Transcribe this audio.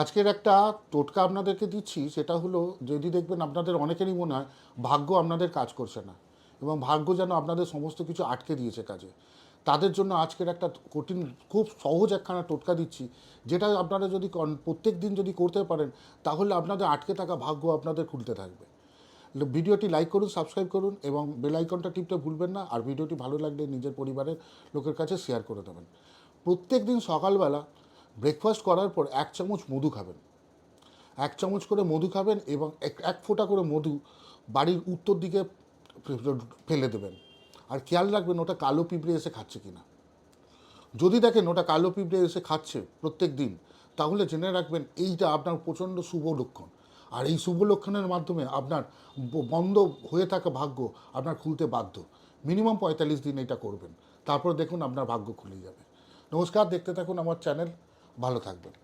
আজকের একটা টোটকা আপনাদেরকে দিচ্ছি, সেটা হলো যদি দেখবেন আপনাদের অনেকেরই মনে হয় ভাগ্য আপনাদের কাজ করছে না এবং ভাগ্য যেন আপনাদের সমস্ত কিছু আটকে দিয়েছে কাজে। তাদের জন্য আজকের একটা কঠিন, খুব সহজ একখানা টোটকা দিচ্ছি, যেটা আপনারা যদি প্রত্যেক দিন যদি করতে পারেন, তাহলে আপনাদের আটকে থাকা ভাগ্য আপনাদের খুলতে থাকবে। ভিডিওটি লাইক করুন, সাবস্ক্রাইব করুন এবং বেল আইকনটা টিপতে ভুলবেন না, আর ভিডিওটি ভালো লাগলে নিজের পরিবারের লোকের কাছে শেয়ার করে দেবেন। প্রত্যেক দিন সকালবেলা ব্রেকফাস্ট করার পর এক চামচ মধু খাবেন। এক চামচ করে মধু খাবেন এবং এক ফোঁটা করে মধু বাড়ির উত্তর দিকে ফেলে দেবেন। আর খেয়াল রাখবেন ওটা কালো পিঁপড়ে এসে খাচ্ছে কি না যদি দেখেন ওটা কালো পিঁপড়ে এসে খাচ্ছে প্রত্যেক দিন, তাহলে জেনে রাখবেন এইটা আপনার প্রচণ্ড শুভ লক্ষণ। আর এই শুভ লক্ষণের মাধ্যমে আপনার বন্ধ হয়ে থাকা ভাগ্য আপনার খুলতে বাধ্য। মিনিমাম পঁয়তাল্লিশ দিন এটা করবেন। তারপর দেখুন আপনার ভাগ্য খুলে যাবে। নমস্কার, দেখতে থাকুন আমার চ্যানেল। ভালো থাকবেন।